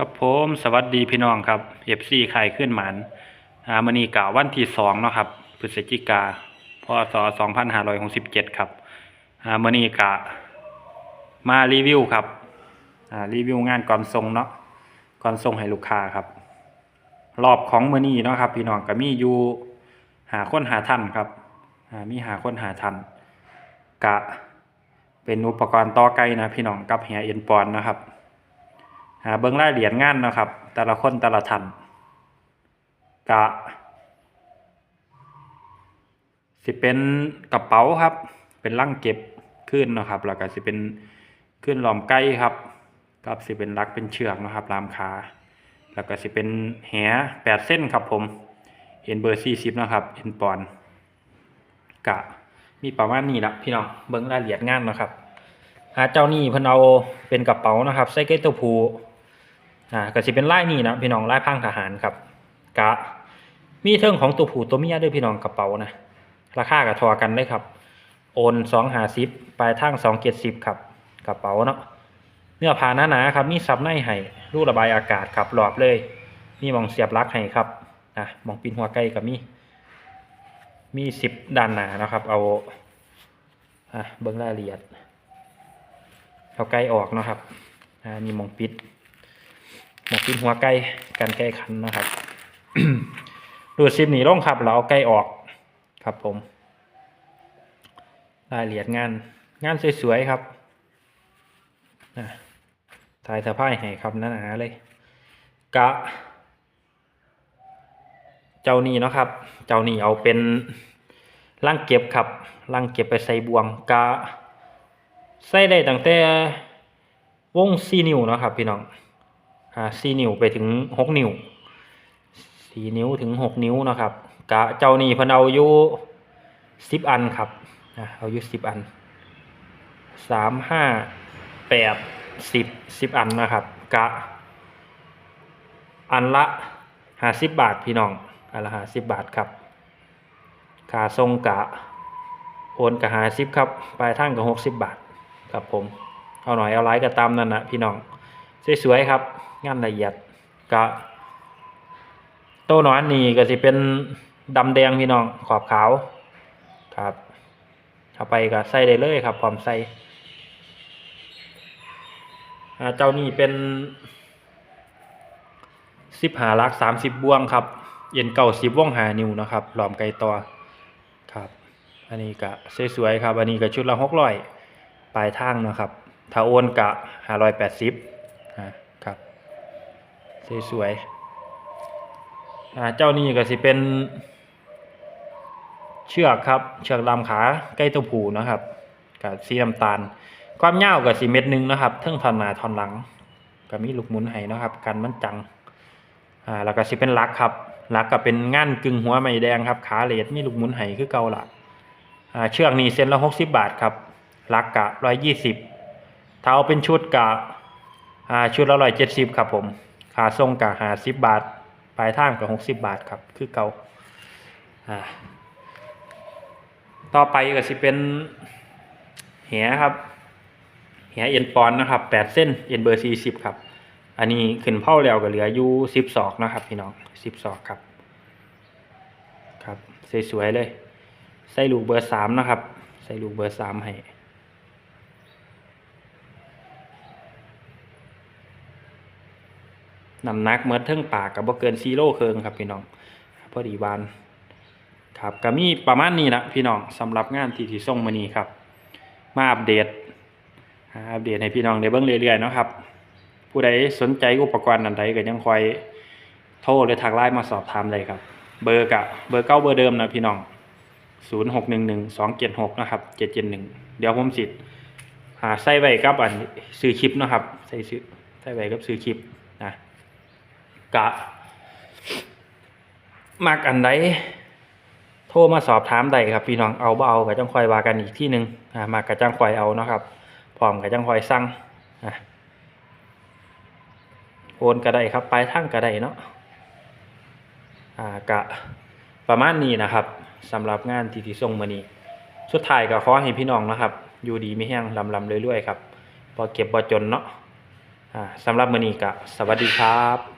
ครับผมสวัสดีพี่น้องครับ FC ไข่ขึ้นหมันอ่ามื้อนี้กะวันที่สองเนาะครับพฤศจิกาพศ2567ครับอ่ามื้อนี้กะมารีวิวครับอ่ารีวิวงานก่อนส่งเนาะก่อนส่งให้ลูกค้าครับ รอบของมื้อนี้เนาะครับ พี่น้องก็มีอยู่หาคนหาทันครับอ่ามีหาคนหาทันกะเป็นอุปกรณ์ต่อไกลนะพี่น้องกับแหเอ็นปอนนะครับ หาเบิ้งรายละเอียดงานนะครับ แต่ละคนแต่ละท่านกะสิเป็นกระเป๋าครับ เป็นลังเก็บขึ้นนะครับ แล้วก็สิเป็นขึ้นหลอมไก่ครับกับสิเป็นลักเป็นเชือกนะครับลามขาแล้วก็สิเป็นแหแปดเส้นครับผมเอ็นเบอร์สี่สิบนะครับเอ็นปอนกะมีประมาณนี้ละพี่น้องเบิ้งรายละเอียดงานนะครับหาเจ้านี่เพิ่นเอาเป็นกระเป๋านะครับใส่เกตตัวผู อ่าก็สิเป็นไลายนี่นะพี่น้องไลายพังทหารครับกะมีเทิงของตัวผูตัวเมียด้วยพี่น้องกระเป๋านะราคาก็ทอกันเลยครับ โอนสองหาสิบปลายทางสองเจ็ดสิบครับกระเป๋าเนาะเนื้อผ้าหนาๆครับมีซับในให้รูระบายอากาศครับหลอบเลย มีมองเสียบลักให้ครับอะมองปีนหัวไก่กับมี มีสิบด้านหนานะครับ เอาอะเบิ้งรายละเอียดเอาไก่ออกนะครับอ่ามีหมองปิด หมองปิดหัวไก่กันไก่ขันนะครับดูดซิปหนีร่องครับเราเอาไก่ออกครับผมรายละเอียดงานงานสวยๆครับอะถ่ายสะพายให้ครับนั่นหนาเลย กะ เจ้านี่เนาะครับ เจ้านี่เอาเป็นล่างเก็บครับล่างเก็บไปใส่บวงกะใส่ได้ตั้งแต่วงสี่นิ้วเนาะครับพี่น้อง สี่นิ้วไปถึงหกนิ้วสี่นิ้วถึงหกนิ้วนะครับกะเจ้านี่เพิ่นเอาอยู่สิบอันครับอาเอาอยู่สิบอันสามห้าแปดสิบสิบอันนะครับ กะ อันละห้าสิบบาทพี่น้องอันละห้าสิบบาทครับค่าทรงกะโอนกะห้าสิบครับปลายทางก็หกสิบบาทครับผมเอาหน่อยเอาไลค์ก็ตามนั่นนะพี่น้อง สวยๆครับ งานละเอียดกะโต้หนอนนี่ก็สิเป็นดำแดงพี่น้องขอบขาวครับเอาไปก็ใส่ได้เลยครับพร้อมใส่เจ้านี่เป็นสิบหาลักสามสิบบวงครับ เย็นเก่าสิบวงหานิวนะครับ หลอมไก่ตัวครับ อันนี้ก็สวยๆครับ อันนี้ก็ชุดละหกร้อยปลายทางนะครับ ถ้าโอนกะห้าร้อยแปดสิบ ครับสวยๆอ่าเจ้านี่ก็สิเป็นเชือกครับ เชือกลำขาใกล้ตัวผูนะครับกับสีน้ำตาล ความยาวกับสีเม็ดหนึ่งนะครับเทิงทอนหน้าทอนหลังก็มีลูกหมุนให้นะครับกันมันจังอ่าแล้วก็สิเป็นลักครับลักก็เป็นงานกึ่งหัวไม่แดงครับ ขาเลดมีลูกหมุนให้คือเก่าละอ่าเชือกนี่เส้นละหกสิบบาทครับลักกะร้อยยี่สิบถ้าเอาเป็นชุดกะ ชุดละร้อยเจ็ดสิบครับผมขาทรงกะหาสิบบาท ปลายทางกับหกสิบบาทครับ คือเก่าอ่าต่อไปก็สิเป็นแหครับแหเอ็นปอนนะครับแปดเส้นเอ็นเบอร์สี่สิบครับ อันนี้ขึ้นเผาแล้วก็เหลืออยู่สิบศอกนะครับ พี่น้องสิบศอกครับ ครับสวยๆเลย ใส่ลูกเบอร์สามนะครับ ใส่ลูกเบอร์สามให้ น้ำหนักเมื่อเทิงปากกับบ่เกินซีโร่เคิงครับพี่น้องพอดีวานครับก็มีประมาณนี้นะพี่น้องสำหรับงานที่ที่ส่งมานี้ครับ มาอัปเดตอ่าอัปเดตให้พี่น้องได้เบิ่งเรื่อยๆนะครับ ผู้ใดสนใจอุปกรณ์อันใดก็ยังคอยโทรหรือทักไลน์มาสอบถามได้ครับ เบอร์กะเบอร์เก้าเบอร์เดิมนะพี่น้องศูนย์หกหนึ่งหนึ่งสองเจ็ดหกนะครับเจ็ดเจ็ดหนึ่งเดี๋ยวผมสิหาใส่ไว้กับอันซื้อคลิปนะครับใส่ซื้อใส่ไว้กับซื้อคลิป กะ มักอันใดโทรมาสอบถามได้ครับพี่น้องเอาบ่เอาก็จังคอยว่ากันอีกที่หนึ่งอ่ามากก็จังคอยเอาเนาะครับพร้อมก็จังคอยสั่งอะโอนก็ได้ครับปลายทางก็ได้เนาะอ่ากะประมาณนี้นะครับสำหรับงานทีที่ส่งมานี้ สุดท้ายก็ขอให้พี่น้องนะครับ อยู่ดีไม่แห้งลำลำเรื่อยๆครับพอเก็บบ่จนเนาะอ่าสำหรับมือนี้ก็สวัสดีครับ